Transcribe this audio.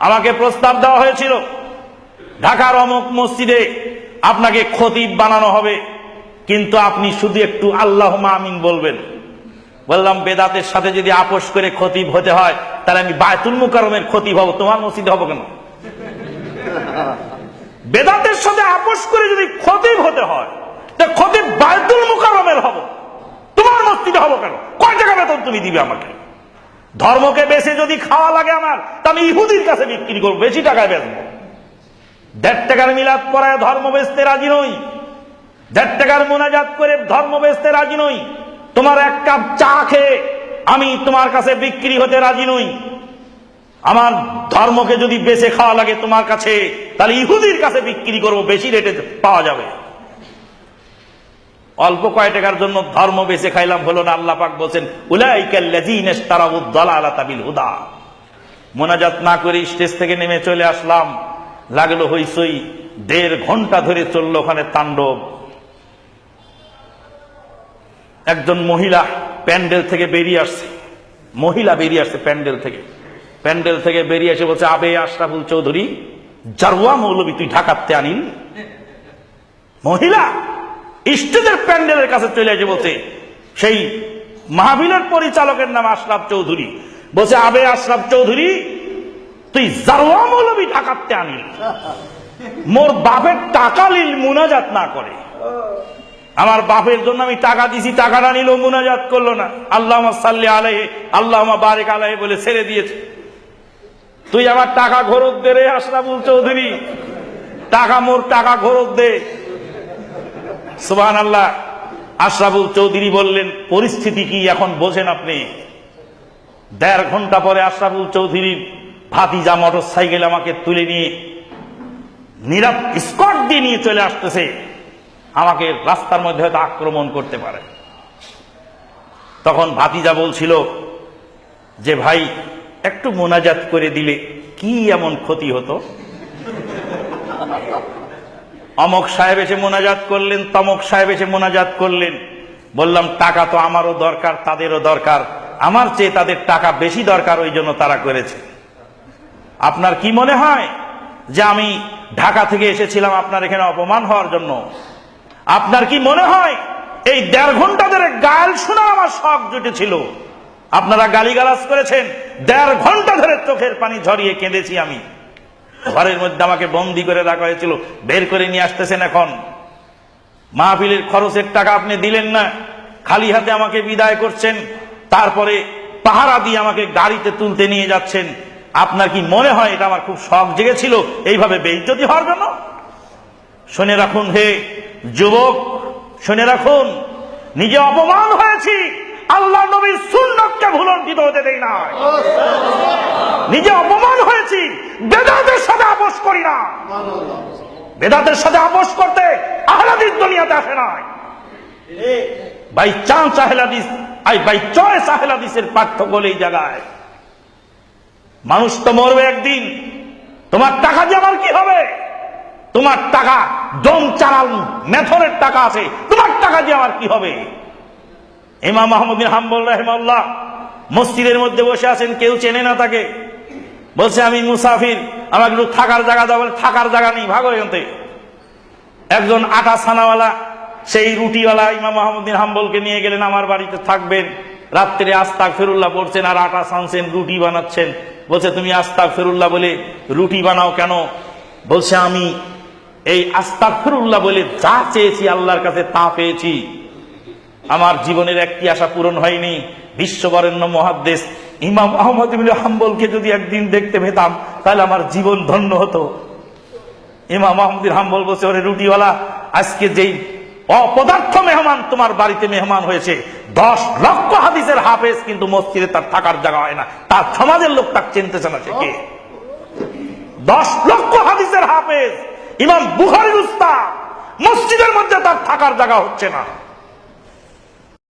আমাকে প্রস্তাব দেওয়া হয়েছিল, ঢাকার অমুক মসজিদে আপনাকে খতিব বানানো হবে, কিন্তু আপনি শুধু একটু আল্লাহ আমিন বলবেন। বললাম, বেদাতের সাথে যদি আপোষ করে খতিব হতে হয়, তাহলে আমি বায়তুল মুকারমের খতিব হব, তোমার মসজিদে হব কেন? বেদাতের সাথে আপোষ করে যদি খতিব হতে হয়, তা খতিব বায়তুল মুকারমের হব, তোমার মসজিদে হব কেন? কয় টাকা বেতন তুমি দিবে আমাকে? ধর্মকে বেছে যদি খাওয়া লাগে আমার, তা আমি ইহুদির কাছে বিক্রি করব, বেশি টাকায় বেচবো। দেড় টাকার মিলাদ পড়ায় ধর্ম বেচতে রাজি নই। দেড় টাকার মোনাজাত করে ধর্ম বেচতে রাজি নই। তোমার এক কাপ চা খেয়ে আমি তোমার কাছে বিক্রি হতে রাজি নই। আমার ধর্মকে যদি বেছে খাওয়া লাগে তোমার কাছে, তাহলে ইহুদির কাছে বিক্রি করব, বেশি রেটে পাওয়া যাবে। অল্প কয় টাকার জন্য ধর্ম বেছে খাইলাম হলো না আল্লাহ পাক বলছেন হুদা মোনাজাত না করে স্টেজ থেকে নেমে চলে আসলাম। লাগল হইসই দেড় ঘণ্টা ধরে চলল ওখানে তাণ্ডব। একজন মহিলা প্যান্ডেল থেকে বেরিয়ে আসছে। মহিলা বেরিয়ে আসছে প্যান্ডেল থেকে। প্যান্ডেল থেকে বেরিয়ে এসে বলছে, আবে আশরাফুল চৌধুরী জারুয়া মৌলবী তুই ঢাকাতে আনিল মহিলা স্টেজের প্যান্ডেলের কাছে চলে এসে বলছে, সেই মাহবিলের পরিচালকের নাম আশরাফ চৌধুরী। বলছে, আবে আশরাফ চৌধুরী, তুই জারুয়া মৌলবী ঢাকাতে আনিল। মোর বাপের টাকা লিল মুনাজাত না করে। আমার বাপের জন্য আমি টাকা দিছি, টাকাটা নিল, মুনাজাত করল না। আল্লাহ সাল্লি আলাহে আল্লাহ বারেক আলাহে বলে ছেড়ে দিয়েছে। তুই আমার টাকা ঘরত দে রে আশরাফুল চৌধুরী। টাকা মোর টাকা ঘরত দে। সুবান আল্লাহ আশরাফুল চৌধুরী বললেন, পরিস্থিতি কি এখন বোঝেন আপনি? দেড় ঘণ্টা পরে আশরাফুল চৌধুরীর ভাতিজা মোটর সাইকেল আমাকে তুলে নিয়ে নিরাপ স্কট দিয়ে নিয়ে চলে আসতেছে। আমাকে রাস্তার মধ্যে হয়তো আক্রমণ করতে পারে। তখন ভাতিজা বলছিল যে, ভাই, একটু মোনাজাত করে দিলে কি এমন ক্ষতি হতো? অমক সাহেব এসে মোনাজাত করলেন, তমক সাহেব এসে মোনাজাত করলেন। বললাম, টাকা তো আমারও দরকার, তাদেরও দরকার। আমার চেয়ে তাদের টাকা বেশি দরকার, ওই জন্য তারা করেছে। আপনার কি মনে হয় যে আমি ঢাকা থেকে এসেছিলাম, আপনার এখানে অপমান হওয়ার জন্য? আপনার কি মনে হয় এই দেড় ঘণ্টা ধরে গাল শোনা আমার শখ জুটেছিল? আপনারা গালিগালাজ করেছেন, দেড় ঘণ্টা ধরে চোখের পানি ঝরিয়ে কেঁদেছি আমি। ঘরের মধ্যে আমাকে বন্দি করে রাখা হয়েছিল। বের করে নিয়ে আসতেছেন এখন। মাহফিলের খরচের টাকা আপনি দিলেন না। খালি হাতে আমাকে বিদায় করছেন। তারপরে পাহারা দিয়ে আমাকে গাড়িতে তুলতে নিয়ে যাচ্ছেন। আপনার কি মনে হয় এটা আমার খুব শখ জেগেছিল? এইভাবে বেইজ্জতি হওয়ার জন্য? শুনে রাখুন হে যুবক শুনে রাখুন। নিজে অপমান হয়েছি। আল্লাহ নবীর সুন্নতকে ভুলণ্ঠিত হতে দেই না নিজে অপমান হয়েছি বেদাতের সাথে আপোষ করি না। বেদাতের সাথে আপোষ করতে আহলাদিস দুনিয়াতে আসে নাই। বাই চান্স আহলাদিস আই বাই চয়েস আহলাদিসের পার্থক্য এই জায়গায়। মানুষ তো মরবে একদিন, তোমার টাকা দিয়ে আমার কি হবে? তোমার টাকা, দম চালাল মেথরের টাকা আছে, তোমার টাকা দিয়ে আমার কি হবে? ইমাম মাহমুদ্দিন হাম্বল রহমাল্লাহ মসজিদের মধ্যে বসে আছেন, কেউ চেনে না তাকে। বলছে, আমি মুসাফির আমার একটু থাকার জায়গা দাও। বলে, থাকার জায়গা নেই, ভাগো এখান একজন আটা ছানাওয়ালা, সেই রুটিওয়ালা ইমাম মাহমুদ্দিন হাম্বলকে নিয়ে গেলেন, আমার বাড়িতে থাকবেন। রাত্রে আস্তাক ফেরুল্লাহ পড়ছেন আর আটা ছানছেন, রুটি বানাচ্ছেন। বলছে, তুমি আস্তাক ফেরুল্লাহ বলে, রুটি বানাও কেন? বলছে, আমি এই আস্তাক ফেরুল্লাহ বলে যা চেয়েছি আল্লাহর কাছে তা পেয়েছি। আমার জীবনের একটি আশা পূরণ হয়নি। বিশ্ববরেণ্য মহাদ্দেশ ইমাম আহমদ ইবনে হাম্বলকে যদি একদিন দেখতে পেতাম, তাহলে আমার জীবন ধন্য হতো। ইমাম আহমদিন হাম্বল বলছে, ওরে রুটিওয়ালা, আজকে যেই অপদার্থ মেহমান তোমার বাড়িতে মেহমান হয়েছে, দশ লক্ষ হাদিসের হাফেজ কিন্তু মসজিদে তার থাকার জায়গা হয় না। তার সমাজের লোক তাকে চিনতেছে না কে? দশ লক্ষ হাদিসের হাফেজ, ইমাম বুখারির উস্তাদ, মসজিদের মধ্যে তার থাকার জায়গা হচ্ছে না।